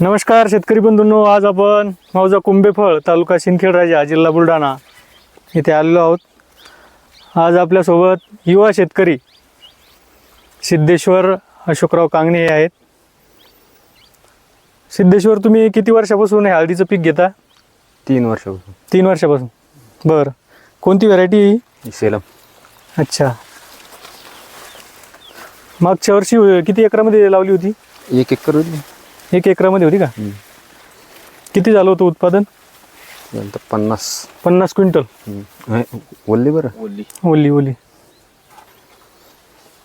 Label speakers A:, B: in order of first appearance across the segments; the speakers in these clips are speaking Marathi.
A: नमस्कार शेतकरी बंधूंनो आज आपण मौजा कुंभेफळ तालुका सिंदखेड राजा जिल्हा बुलढाणा इथे आलेलो आहोत. आज आपल्यासोबत युवा शेतकरी सिद्धेश्वर अशोकराव कांगणे हे आहेत. सिद्धेश्वर तुम्ही किती वर्षापासून हे हळदीचं पीक घेता?
B: तीन वर्षापासून.
A: तीन वर्षापासून. बरं. कोणती व्हरायटी
B: सेलम.
A: अच्छा. मागच्या वर्षी किती एकरामध्ये लावली होती?
B: एक एकर होती.
A: एक एकरामध्ये होती का. किती झालं होतं उत्पादन?
B: नंतर पन्नास.
A: पन्नास क्विंटल.
B: हम्म. बोलली बरं.
C: ओली.
A: ओली ओली.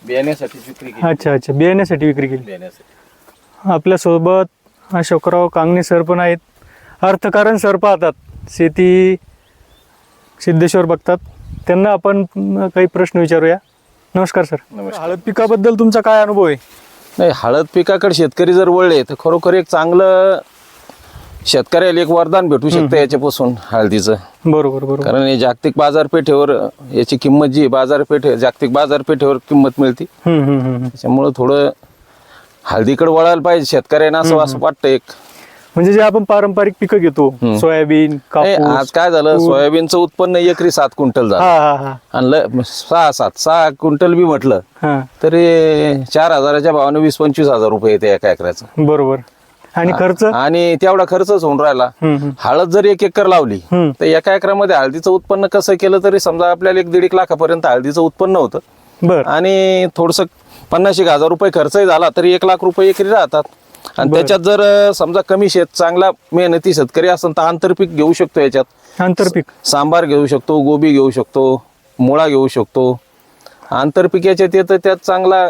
C: बियाण्यासाठी विक्री केली.
A: अच्छा अच्छा. बियाण्यासाठी विक्री केली.
C: बियाण्यासाठी.
A: आपल्यासोबत अशोकराव कांगणे सर पण आहेत. अर्थकारण सर पाहतात. शेती सिद्धेश्वर बघतात. त्यांना आपण काही प्रश्न विचारूया. नमस्कार सर.
C: नमस्कार.
A: हळद पिकाबद्दल तुमचा काय अनुभव आहे?
C: नाही हळद पिकाकडे शेतकरी जर वळले तर खरोखर एक चांगलं शेतकऱ्याला एक वरदान भेटू शकतं याच्यापासून हळदीचं.
A: बरोबर बरोबर.
C: कारण हे जागतिक बाजारपेठेवर याची किंमत जी बाजारपेठे जागतिक बाजारपेठेवर किंमत मिळते.
A: हम्म, हम्म, हम्म.
C: त्याच्यामुळं थोडं हळदीकडे वळायला पाहिजे शेतकऱ्यांना असं असं वाटतं एक.
A: म्हणजे जे आपण पारंपरिक पिकं घेतो. सोयाबीन कापूस
C: आज काय झालं?
A: तूर.
C: सोयाबीनचं उत्पन्न एकरी सात क्विंटल झालं.
A: हा हा हा.
C: आणि ल- सहा सात सहा क्विंटल बी म्हटलं
A: हा.
C: तरी चार हजाराच्या भावाने वीस पंचवीस हजार रुपये येते एका एकराचं.
A: बरोबर. आणि खर्च?
C: आणि तेवढा खर्चच होऊन राहिला.
A: हम्म, हम्म.
C: हळद जर एक एकर लावली
A: हम्म.
C: तर एका एकरामध्ये हळदीचं उत्पन्न कसं केलं तरी समजा आपल्याला एक दीड एक लाखापर्यंत हळदीचं उत्पन्न होतं.
A: बर.
C: आणि थोडस पन्नास एक हजार रुपये खर्चही झाला तरी एक लाख रुपये एकरी राहतात. आणि त्याच्यात जर समजा कमी शेत चांगला मेहनती शेतकरी असेल तर आंतरपीक घेऊ शकतो याच्यात.
A: आंतरपीक.
C: सांबार घेऊ शकतो गोबी घेऊ शकतो मुळा घेऊ शकतो. आंतरपीक याच्यात येतं त्यात चांगला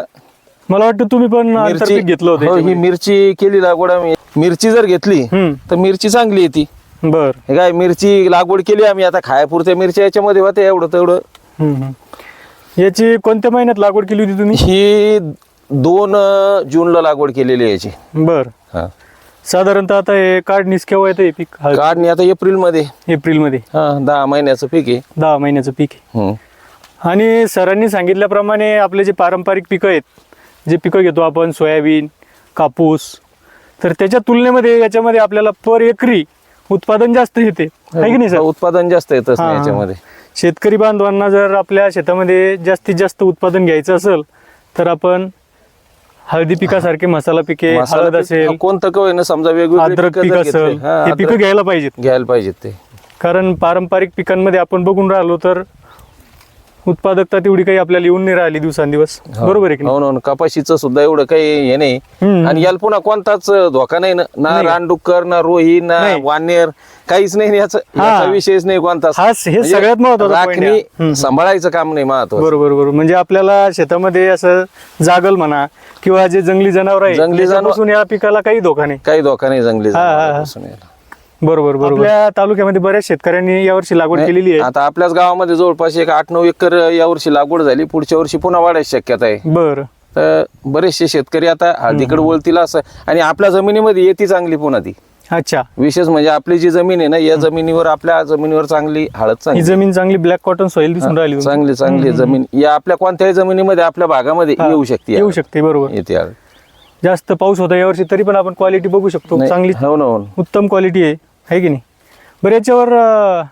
A: मला वाटतं तुम्ही पण आंतरपीक घेतलं होतं
C: हो, ही. मिरची केली लागवड आम्ही. मिरची जर घेतली. तर मिरची चांगली येते.
A: बर.
C: काय मिरची लागवड केली आम्ही आता खायापुरत्या मिरच्या याच्यामध्ये होते एवढं तेवढं.
A: याची कोणत्या महिन्यात लागवड केली होती तुम्ही?
C: ही दोन अं, जूनला लागवड केलेली आहे याची.
A: बर.
C: हा.
A: साधारणतः आता हे काढणीस केव्हा येतं हे पीक? हळद?
C: काढणी आता एप्रिलमध्ये
A: एप्रिलमध्ये.
C: हा दहा महिन्याचं पीक आहे.
A: दहा महिन्याचं पीक आहे.
C: हम्म.
A: आणि सरांनी सांगितल्याप्रमाणे आपले जे पारंपरिक पिकं आहेत जे पिकं घेतो आपण सोयाबीन कापूस तर त्याच्या तुलनेमध्ये याच्यामध्ये आपल्याला पर एकरी उत्पादन जास्त येते. आहे की नाही सर?
C: उत्पादन जास्त येतच नाही
A: हा.
C: याच्यामध्ये.
A: शेतकरी बांधवांना जर आपल्या शेतामध्ये जास्तीत जास्त उत्पादन घ्यायचं असेल तर आपण हळदी पिकासारखे मसाला पिके
C: मसाला
A: हळद
C: पीक-
A: असेल
C: कोणतं का होईना समजा वेगवेगळे
A: अद्रक
C: पिकं
A: पीक
C: जर
A: असेल
C: हा,
A: पिकं घ्यायला पाहिजेत.
C: घ्यायला पाहिजेत ते.
A: कारण पारंपरिक पिकांमध्ये आपण बघून राहिलो तर उत्पादकता तेवढी काही आपल्याला येऊन नाही राहिली दिवसांदिवस बरोबर आहे की नाही
C: हो ना, हो ना. कपाशीचं सुद्धा एवढं काही हे नाही
A: हम्म.
C: आणि याला पुन्हा कोणताच धोका नाही ना ना
A: नाही.
C: रानडुक्कर ना रोही ना
A: नाही.
C: वानेर काहीच नाही याचा
A: हा.
C: याचा विषयच नाही कोणताच
A: हाच- हे
C: म्हणजे
A: सगळ्यात महत्त्वाचा point आहे.
C: राखणी. सांभाळायचं काम नाही महत्वाचं
A: बरोबर बरोबर म्हणजे आपल्याला शेतामध्ये असं जागल म्हणा किंवा जे जंगली जनावर आहे
C: जंगली जनावर-
A: त्याच्यापासून या पिकाला काही धोका नाही
C: काही धोका नाही जंगली
A: हा, हा, हा.
C: जनावरांपासून याला.
A: बरोबर बरोबर. आपल्या तालुक्यामध्ये बऱ्याच शेतकऱ्यांनी यावर्षी लागवड केलेली आहे.
C: आता आपल्याच गावामध्ये जवळपास एक आठ नऊ एकर यावर्षी लागवड झाली. पुढच्या वर्षी पुन्हा वाढायची शक्यता आहे.
A: बर.
C: तर बरेचसे शेतकरी आता हळदीकडे वळतील असं. आणि आपल्या जमिनीमध्ये येते चांगली पुन्हा ती.
A: अच्छा.
C: विशेष म्हणजे आपली जी जमीन आहे ना या जमिनीवर आपल्या जमिनीवर चांगली हळद
A: ही
C: चांगली.
A: जमीन चांगली ब्लॅक कॉटन सॉइल दिसून राहिली तुमची.
C: चांगली चांगली जमीन. या आपल्या कोणत्याही जमिनीमध्ये आपल्या भागामध्ये
A: हा,
C: येऊ शकते
A: येऊ शकते बरोबर.
C: येते हळद.
A: जास्त पाऊस होता यावर्षी तरी पण आपण क्वालिटी बघू शकतो.
C: नाही,
A: चांगली
C: हो ना हो ना.
A: उत्तम क्वालिटी आहे. है की नाही बरं याच्यावर अं,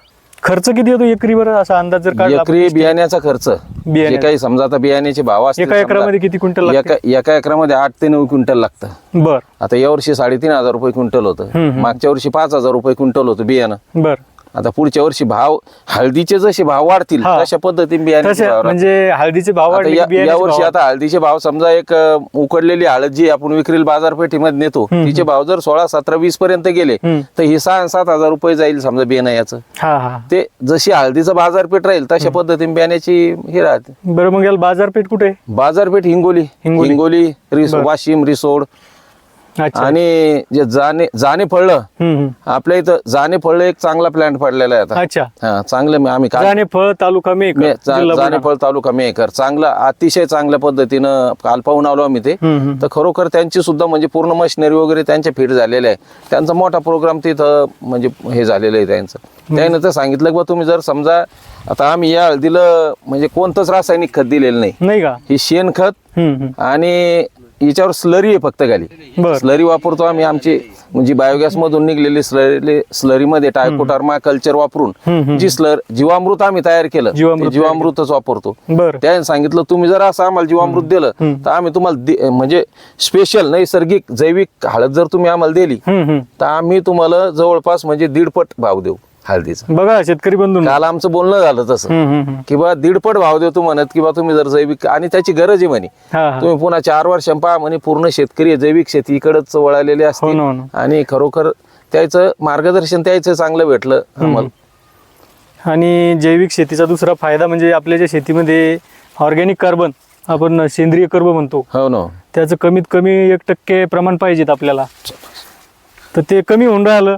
A: खर्च किती येतो एकरीवर असा अंदाज जर काढला आपण?
C: एकरी बियाण्याचा खर्च जे
A: बियाण्याचा.
C: काही समजा आता बियाण्याचे भाव असतील
A: एका
C: समजा,
A: एकरामध्ये किती क्विंटल लागते?
C: एका एका एकरामध्ये आठ ते नऊ क्विंटल लागतं
A: बर
C: आता यावर्षी साडेतीन हजार रुपये क्विंटल होतं. मागच्या वर्षी पाच हजार रुपये क्विंटल होतं बियाणं
A: बर
C: आता पुढच्या वर्षी भाव हळदीचे जसे भाव वाढतील
A: हा.
C: तशा पद्धतीने
A: तसे
C: राहतील.
A: म्हणजे हळदीचे भाव
C: आता
A: वाढले की
C: या-
A: बियाण्याचे
C: या
A: भाव
C: वर्षी आता हळदीचे भाव समजा एक अ, उकडलेली हळद जी आपण विक्रील बाजारपेठेमध्ये नेतो तिचे भाव जर सोळा सतरा वीस पर्यंत गेले
A: हम्म.
C: तर हे सहा सात हजार रुपये जाईल समजा बियाणं याचं
A: हा हा
C: ते जशी हळदीचं बाजारपेठ राहील तशा पद्धतीने बियाण्याची हे राहते
A: बरं मग याला बाजारपेठ कुठे आहे?
C: बाजारपेठ हिंगोली
A: हिंगोली.
C: हिंगोली रिस. वाशिम रिसोड आणि जे जाणे जाणे फळलं. आपल्या इथं जाणे फळलं एक चांगला प्लॅन्ट पडलेला आहे आता.
A: अच्छा.
C: हा चांगलं आम्ही
A: जाणे फळ तालुका
C: मे- जा- जानेफळ तालुका मेकर चांगलं अतिशय चांगल्या पद्धतीनं काल पाहून आलो आम्ही ते. तर खरोखर त्यांची सुद्धा म्हणजे पूर्ण मशिनरी वगैरे त्यांच्या फिट झालेले आहे. त्यांचा मोठा प्रोग्राम तिथं म्हणजे हे झालेलं आहे त्यांचं. त्यानं तर सांगितलं की बा तुम्ही जर समजा आता आम्ही या हळदीला म्हणजे कोणतंच रासायनिक खत दिलेलं नाही.
A: का?
C: हे शेणखत. आणि याच्यावर स्लरी आहे फक्त. खाली. स्लरी वापरतो आम्ही आमची म्हणजे बायोगॅस मधून निघलेली स्लरी स्लरीमध्ये टायकोटार्मा कल्चर वापरून जी स्लर जीवामृत आम्ही तयार केलं. जीवामृतच वापरतो. त्याने सांगितलं तुम्ही जर असं आम्हाला जीवामृत दिलं तर आम्ही तुम्हाला म्हणजे स्पेशल नैसर्गिक जैविक हळद जर तुम्ही आम्हाला दिली तर आम्ही तुम्हाला जवळपास म्हणजे दीडपट भाव देऊ. हळदीचा.
A: बघा शेतकरी बंधू
C: काल आमचं बोलणं झालं तसं. किंवा दीडपट भाव देतो म्हणत किंवा तुम्ही जर जैविक आणि त्याची गरज आहे म्हणे.
A: हा हा.
C: तुम्ही पुन्हा चार वर्षां पहा म्हणे पूर्ण शेतकरी जैविक शेतीकडेच वळालेले
A: हो ना,
C: असतील.
A: हो ना.
C: आणि खरोखर त्याचं मार्गदर्शन त्याचं चांगलं भेटलं आम्हाला.
A: आणि जैविक शेतीचा दुसरा फायदा म्हणजे आपल्या ज्या शेतीमध्ये ऑर्गॅनिक कार्बन आपण सेंद्रिय कर्ब म्हणतो
C: हो ना.
A: त्याचं कमीत कमी एक टक्के प्रमाण पाहिजेत आपल्याला. तर ते कमी होऊन राहिलं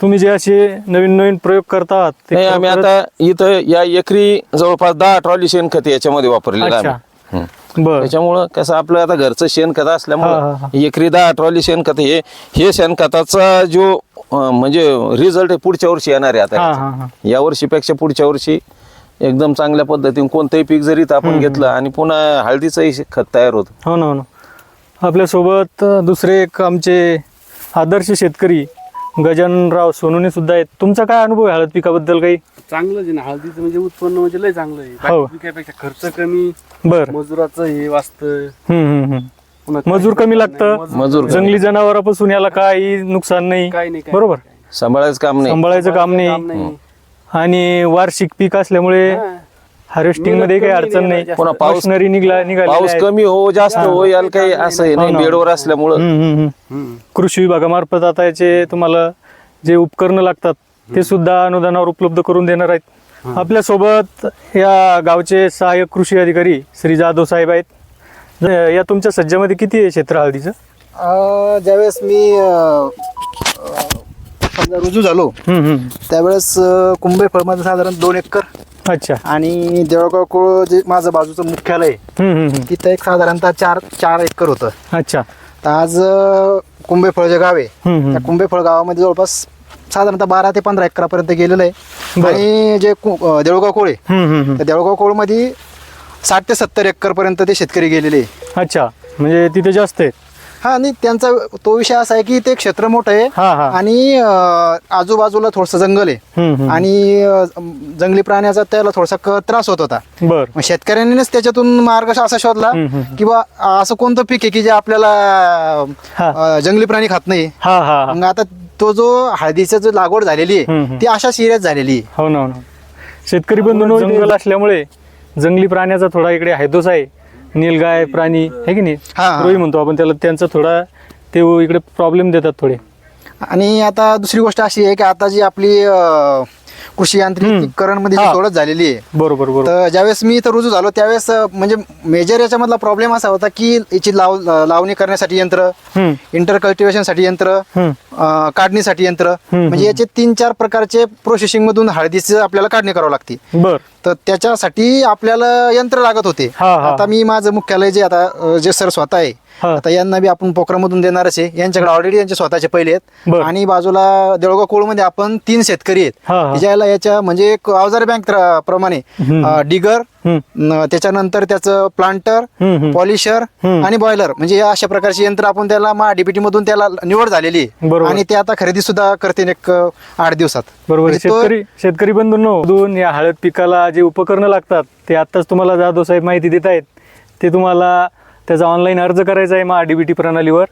A: तुम्ही जे असे नवीन नवीन प्रयोग करता आहात ते
C: नाही आम्ही
A: खरोखरच-
C: आता इथं या एकरी जवळपास दहा ट्रॉली शेणखत याच्यामध्ये वापरलेलं
A: अच्छा.
C: हं.
A: बर.
C: त्याच्यामुळं कसं आपलं आता घरचं शेणखत
A: हा, हा,
C: असल्यामुळं एकरी दहा ट्रॉली शेणखत हे हे शेणखताचा जो अं, म्हणजे रिझल्ट आहे पुढच्या वर्षी येणार आहे
A: हा
C: आता.
A: हा हा.
C: या वर्षीपेक्षा पुढच्या वर्षी एकदम चांगल्या पद्धतीने कोणतंही पीक जरी आपण घेतलं आणि पुन्हा हळदीचंही खत तयार होतं.
A: हो ना हो ना. आपल्यासोबत अ, दुसरे एक आमचे आदर्श शेतकरी गजाननराव सोनूने सुद्धा आहेत. तुमचा काय अनुभव आहे हळद पिकाबद्दल काही?
D: चांगलंच आहे ना. हळदीचं म्हणजे उत्पन्न म्हणजे लय चांगलं आहे.
A: हो.
D: बाकी पिकापेक्षा खर्च कमी
A: बर.
D: मजुराचं हे वाचतं.
A: हम्म हम्म हम्म.
D: पुन्हा
A: मजूर कमी लागतं.
C: मजूर कमी.
A: जंगली जनावरापासून याला काही नुकसान नाही.
D: काही नाही, काही
A: बरोबर?
C: सांभाळायचं काम नाही.
A: सांभाळायचं काम नाही.
D: नाही.
A: आणि वार्षिक पीक असल्यामुळे
D: हा.
A: हार्वेस्टिंगमध्ये काही अडचण नाही.
C: पुन्हा पाऊस
A: मशिनरी निघला निघाली
C: पाऊस कमी हो जास्त हो. याला काही असं हे नाही. बेडवर असल्यामुळं.
A: कृषी विभागामार्फत आता याचे तुम्हाला जे उपकरणं लागतात ते सुद्धा अनुदानावर उपलब्ध करून देणार आहेत. आपल्यासोबत या गावचे सहाय्यक कृषी अधिकारी श्री जाधव साहेब आहेत. या तुमच्या सज्जामध्ये किती आहे क्षेत्र हळदीचं?
E: अ, ज्यावेळेस मी अ, अ, समजा रुजू झालो
A: हम्म, हम्म.
E: त्यावेळेस अ, कुंभे फळमध्ये साधारण दोन एकर
A: अच्छा.
E: आणि देवळगाव कोळ जे माझं बाजूचं मुख्यालय आहे,
A: हम्म, हम्म, हम्म.
E: तिथं एक साधारणतः चार चार एकर होतं.
A: अच्छा.
E: तर आज अ, कुंभेफळ जे गाव आहे
A: हम्म, हम्म.
E: त्या कुंभेफळ गावामध्ये जवळपास साधारणतः बारा ते पंधरा एकरापर्यंत गेलेलं आहे. आणि जे कु- अ, देवळगाव कोळ आहे
A: हम्म, हम्म, हम्म.
E: त्या देवळगाव कोळमध्ये साठ ते सत्तर एकरपर्यंत ते शेतकरी गेलेले आहे.
A: अच्छा. म्हणजे तिथे जास्त आहे.
E: हा आणि त्यांचा तो विषय असा आहे की ते क्षेत्र मोठं आहे
A: हा हा
E: आणि अ, आजूबाजूला थोडंसं जंगल आहे
A: हम्म.
E: आणि अ, जंगली प्राण्याचा त्याला थोडासा क- त्रास होत होता
A: बर
E: मग शेतकऱ्यांनीच त्याच्यातून मार्ग असा शोधला
A: हम्म, हम्म.
E: की बा असं कोणतं पीक आहे की जे आपल्याला
A: हा.
E: अ, जंगली प्राणी खात नाही
A: हा हा हा.
E: मग आता तो जो हळदीचं जो लागवड झालेली
A: हम्म,
E: आहे. ती अशा सिरियस झालेली आहे
A: हो ना हो ना शेतकरी बंधूंनो जंगल असल्यामुळे जंगली प्राण्याचा थोडा इकडे हैदोस आहे नीलगाय प्राणी आहे की नाही?
E: हा, हा.
A: रोही म्हणतो आपण त्याला त्यांचा थोडा ते इकडे प्रॉब्लेम देतात थोडे.
E: आणि आता दुसरी गोष्ट अशी आहे की आता जी आपली अ, कृषी यांत्रिकीकरणमध्ये जी
A: हा.
E: सोडत झालेली आहे
A: बरोबर बरोबर.
E: तर ज्यावेळेस मी इथं रुजू झालो त्यावेळेस अ, म्हणजे मेजर याच्यामधला प्रॉब्लेम असा होता की याची लाव लावणी करण्यासाठी यंत्र
A: हम्म,
E: इंटर कल्टिवेशनसाठी यंत्र
A: हम्म.
E: अ, काढणीसाठी यंत्र
A: हम्म,
E: म्हणजे याचे तीन चार प्रकारचे प्रोसेसिंग मधून हळदीचं आपल्याला काढणी करावं लागते.
A: बर.
E: तर त्याच्यासाठी आपल्याला यंत्र लागत होते
A: हा, हा.
E: आता मी माझं मुख्यालय जे आता अ, जे सर स्वतः आहे
A: हा.
E: आता यांना बी आपण पोखरामधून देणारच आहे यांच्याकडे ऑलरेडी यांचे स्वतःचे पहिले आहेत
A: बरं.
E: आणि बाजूला देवळगाव कोळमध्ये आपण तीन शेतकरी आहेत
A: हा, हा.
E: ज्याला याच्या म्हणजे एक अवजार बँक प्रमाणे
A: हम्म.
E: डिगर न- त्याच्यानंतर त्याचं प्लांटर. पॉलिशर. आणि बॉयलर म्हणजे या अशा प्रकारची यंत्र आपण त्याला मा डीबीटी मधून त्याला निवड झालेली आहे.
A: बरोबर.
E: आणि ते आता खरेदी सुद्धा करते एक अ, आठ दिवसात
A: बरोबर
E: म्हणजे तो-
A: शेतकरी शेतकरी बंधूंनो दोन या हळद पिकाला जे उपकरणं लागतात ते आत्ताच तुम्हाला जाधव साहेब माहिती देत आहेत ते तुम्हाला त्याचा ऑनलाईन अर्ज करायचा आहे मग डीबीटी प्रणालीवर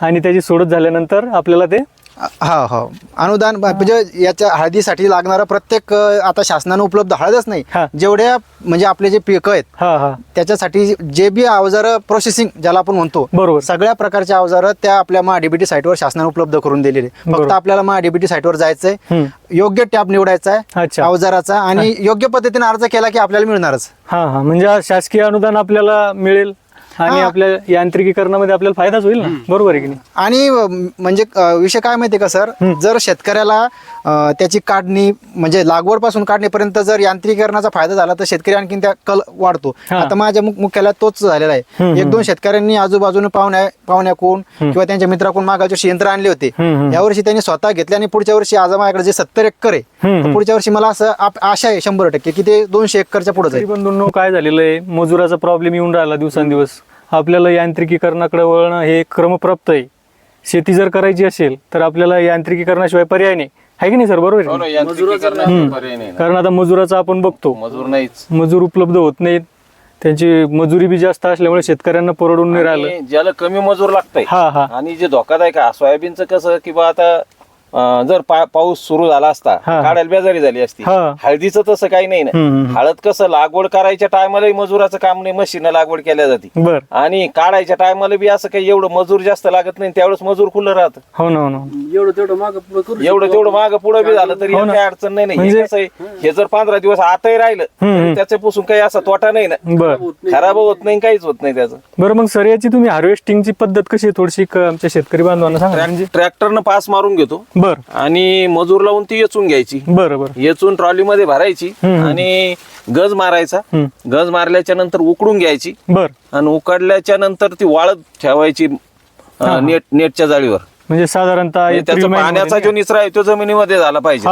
A: आणि त्याची सोडत झाल्यानंतर आपल्याला ते
E: हा हा अनुदान म्हणजे याच्या हळदीसाठी लागणारं प्रत्येक आता शासनानं उपलब्ध हळदच नाही. जेवढ्या म्हणजे आपले जे पिकं आहेत त्याच्यासाठी जे बी अवजारं प्रोसेसिंग ज्याला आपण म्हणतो
A: बरोबर.
E: सगळ्या प्रकारच्या अवजारं त्या आपल्या महा डीबीटी साईटवर शासनाने उपलब्ध करून दिलेले. फक्त आपल्याला महा डीबीटी साईटवर जायचंय. योग्य टॅब निवडायचा आहे. अवजाराचा आणि योग्य पद्धतीने अर्ज केला की आपल्याला मिळणारच
A: हा हा म्हणजे शासकीय अनुदान आपल्याला मिळेल आणि. आपल्या यांत्रिकीकरणामध्ये आपल्याला फायदाच होईल ना? बरोबर आहे की नाही?
E: आणि म्हणजे अ, विषय काय माहितीये का सर? जर शेतकऱ्याला त्याची काढणी म्हणजे लागवडपासून काढणीपर्यंत जर यांत्रिकीकरणाचा फायदा झाला तर शेतकरी आणखीन त्या कल वाढतो. आता माझ्या मुख- मुख्यालयात तोच झालेला आहे. एक दोन शेतकऱ्यांनी आजूबाजूने पाहुण्या पाहुण्याकून किंवा त्यांच्या मित्राकडून मागाच्या वर्षी यंत्र आणले होते. यावर्षी त्यांनी स्वतः घेतले आणि पुढच्या वर्षी आज माझ्याकडे जे सत्तर एकर आहे पुढच्या वर्षी मला असं आशा आहे शंभर टक्के की ते दोनशे एकरच्या पुढे जाईल
A: बंधूंनो काय झालेलं आहे? मजुराचा प्रॉब्लेम येऊन राहिला दिवसांदिवस. आपल्याला यांत्रिकीकरणाकडे वळणं हे क्रमप्राप्त आहे. शेती जर करायची असेल तर आपल्याला यांत्रिकीकरणाशिवाय पर्याय नाही. आहे की नाही सर? बरोबर
C: हो
A: आहे? कारण आता मजुराचा आपण बघतो.
C: मजूर नाहीच.
A: मजूर उपलब्ध होत नाहीत. त्यांची मजुरी बी जास्त असल्यामुळे शेतकऱ्यांना परवडून नाही राहिलं.
C: आणि ज्याला कमी मजूर लागतंय
A: हा हा.
C: आणि जे धोकादायक आहे सोयाबीनचं कसं की बा आता अं, जर पा- पाऊस सुरू झाला असता
A: हा.
C: काढायला बेजारी झाली असती.
A: हा.
C: हळदीचं तसं काही नाही ना.
A: हम्म.
C: हळद कसं लागवड करायच्या टायमालाही मजुराचं काम नाही मशीन लागवड केल्या जाते.
A: बर.
C: आणि काढायच्या टायमाला बी असं काही एवढं मजूर जास्त लागत नाही त्यावेळेस मजूर खुलं राहतं.
A: हो ना हो ना
D: एवढं तेवढं मागं पुढं करू
C: एवढं तेवढं माग पुढे बी झालं तरी
A: हो.
C: काही अडचण नाही नाही हे
A: म्हणजे-
C: कसं आहे, हे जर पंधरा दिवस आताही राहिलं त्याच्यापासून काही असा तोटा नाही ना.
A: बर.
C: खराब होत नाही. काहीच होत नाही त्याचं.
A: बरं मग सर याची तुम्ही हार्वेस्टिंगची पद्धत कशी आहे थोडीशी? क- आमच्या शेतकरी बांधवांना सांगा म्हणजे
C: ट्रॅक्टरनं पास मारून घेतो.
A: बर
C: आणि मजूर लावून ती येचून घ्यायची.
A: बरं बरं.
C: येचून ट्रॉलीमध्ये भरायची आणि गज मारायचा. गज मारल्याच्या नंतर उकडून घ्यायची.
A: बर.
C: आणि उकडल्याच्या नंतर ती वाळत ठेवायची नेट नेटच्या जाळीवर.
A: म्हणजे साधारणतः
C: म्हणजे त्याचा पाण्याचा जो निचरा आहे तो जमिनीमध्ये झाला पाहिजे.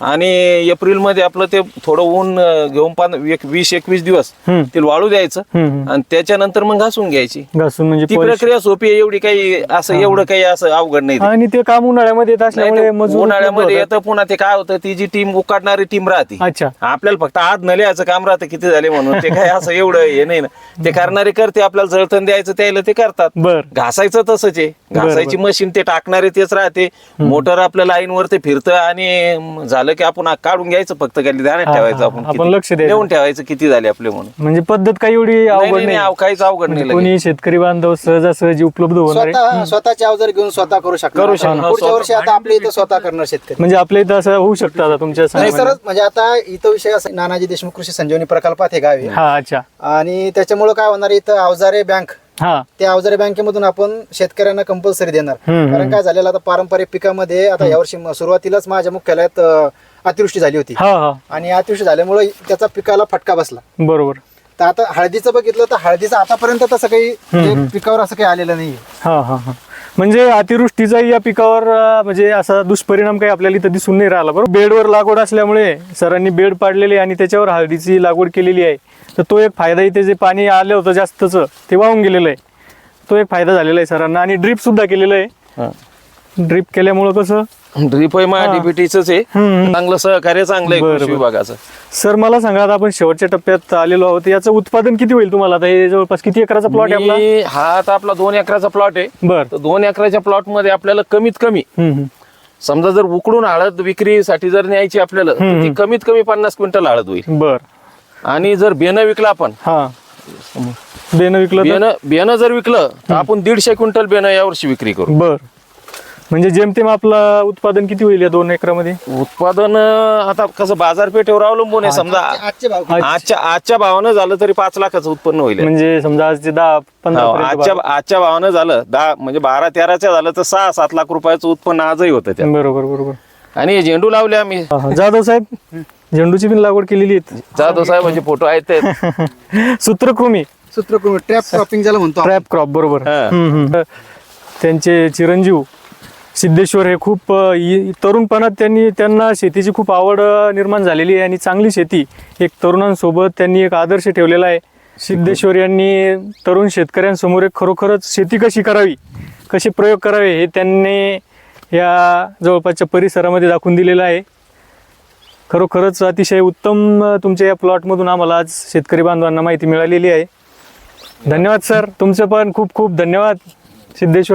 C: आणि एप्रिलमध्ये आपलं ते थोडं ऊन घेऊन पान एक वीस एकवीस दिवस
A: हम्म.
C: ते वाळू द्यायचं. आणि त्याच्यानंतर मग घासून घ्यायची
A: घासून म्हणजे
C: ती
A: polish.
C: प्रक्रिया सोपी आहे एवढी काही असं एवढं काही असं अवघड नाही ते.
A: आणि ते काम उन्हाळ्यामध्ये येत
C: नाही
A: असल्यामुळे
C: तर
A: मजूर
C: उन्हाळ्यामध्ये
A: उपलब्ध.
C: येतं पुन्हा ते काय होतं ती जी टीम उकाडणारी टीम राहते
A: अच्छा
C: आपल्याला फक्त आज न लिहायचं काम राहतं किती झाले म्हणून ते काय असं एवढं हे नाही ना ते करणारे करते आपल्याला जळतण द्यायचं त्याला ते करतात
A: बर
C: घासायचं तसंच आहे घासायची मशीन ते टाकणारे तेच राहते मोटर आपल्या लाईन वर ते फिरतं आणि म, झालं की आपण काढून घ्यायचं फक्त खाली ध्यानात ठेवायचं आपण.
A: लक्ष द्यायचं.
C: नेऊन ठेवायचं किती झाले आपले म्हणून.
A: म्हणजे पद्धत काही एवढी
C: नाही,
A: अवघड
C: नाही,
A: नाही
C: नाही, काहीच अवघड
A: म्हणजे
C: नाही
A: कोणी शेतकरी बांधव सहजासहजी उपलब्ध होणार आहे.
E: स्वतः स्वतःचे अवजार घेऊन स्वतः करू शकणार.
C: करू
E: आता
C: शकणार.
E: पुढच्या वर्षी आता आपल्या इथं स्वतः करणार शेतकरी.
A: म्हणजे आपल्या इथं असं होऊ शकतं आता तुमच्या
E: नाही सरच म्हणजे आता इथं विषय असा नानाजी देशमुख कृषी संजीवनी प्रकल्पात हे गाव. आहे
A: हा अच्छा.
E: आणि त्याच्यामुळे काय होणार इथं अवजारे बँक
A: हा.
E: त्या अवजारे बँकेमधून आपण शेतकऱ्यांना कंपल्सरी देणार.
A: हम्म,
E: कारण काय झालेलं आता पारंपरिक पिकामध्ये आता यावर्षी म- सुरुवातीलाच माझ्या मुख्यालयात अं, अतिवृष्टी झाली होती.
A: हा हा.
E: आणि अतिवृष्टी झाल्यामुळे त्याचा पिकाला फटका बसला.
A: बरोबर.
E: तर आता हळदीचं बघितलं तर हळदीचं आतापर्यंत तसं काही पिकावर असं काही आलेलं नाही
A: हा हा हा. म्हणजे अतिवृष्टीचाही या पिकावर म्हणजे असा दुष्परिणाम काही आपल्याला इथं दिसून नाही राहिला. बरोबर बेडवर लागवड असल्यामुळे सरांनी बेड पाडलेले आणि त्याच्यावर हळदीची लागवड केलेली आहे. तर तो एक फायदा इथे जे पाणी आलं होतं जास्तच ते वाहून गेलेलं आहे. तो एक फायदा झालेला आहे सरांना आणि ड्रीप सुद्धा केलेलं आहे. ड्रीप केल्यामुळं कसं?
C: ड्रीप आहे.
A: हम्म.
C: चांगलं सहकार्य चांगलं आहे
A: बरं,
C: कृषी
A: बरं.
C: विभागाचं.
A: सर मला सांगा आता आपण शेवटच्या टप्प्यात आलेलो आहोत. याचं उत्पादन किती होईल तुम्हाला? आता हे जवळपास किती एकराचा प्लॉट आहे आपला?
C: मी- हा आता आपला दोन एकराचा प्लॉट आहे.
A: बर.
C: तर दोन एकराच्या प्लॉटमध्ये आपल्याला कमीत कमी
A: हम्म, हम्म.
C: समजा जर उकडून हळद विक्रीसाठी जर न्यायची आपल्याला तर ती कमीत कमी पन्नास क्विंटल हळद होईल.
A: बर.
C: आणि जर बेनं विकलं आपण
A: हा. बेन विकलं तर?
C: बेनं बेनं जर विकलं तर आपण दीडशे क्विंटल बेनं यावर्षी विक्री करू.
A: बर. म्हणजे जेमतेम आपलं उत्पादन किती होईल या दोन एकरामध्ये?
C: उत्पादन अं, आता कसं बाजारपेठेवर अवलंबून आहे समजा.
E: आजचे भाव
C: आजच्या आजच्या भावानं झालं तरी पाच लाखाचं उत्पन्न होईल.
A: म्हणजे समजा आजचे दहा पंधरा
C: हो,
A: पर्यंत
C: आजच्या आजच्या भावानं झालं दहा म्हणजे बारा तेराच्या झालं तर सहा सात लाख रुपयाचं उत्पन्न आजही होतं त्या
A: बा- बरोबर बरोबर.
C: आणि हे झेंडू लावले आम्ही.
A: हा, हा. जाधव साहेब झेंडूची पण लागवड केलेली आहे
C: जाधव साहेबांचे फोटो आहेत ते.
A: सूत्रकृमी.
E: सूत्रकृमी ट्रॅप क्रॉपिंग ज्याला म्हणतो आपण.
A: ट्रॅप क्रॉप बरोबर.
C: हा.
A: हम्म, हम्म. त्यांचे चिरंजीव सिद्धेश्वर हे खूप तरुणपणात त्यांनी त्यांना शेतीची खूप आवड निर्माण झालेली आहे आणि चांगली शेती एक तरुणांसोबत त्यांनी एक आदर्श ठेवलेला आहे. सिद्धेश्वर यांनी तरुण शेतकऱ्यांसमोर एक खरोखरच शेती कशी करावी कसे प्रयोग करावे हे त्यांनी या जवळपासच्या परिसरामध्ये दाखवून दिलेलं आहे. खरोखरच अतिशय उत्तम तुमच्या या प्लॉटमधून आम्हाला आज शेतकरी बांधवांना माहिती मिळालेली आहे. धन्यवाद सर. तुमचं पण खूप खूप धन्यवाद. सिद्धेश्वर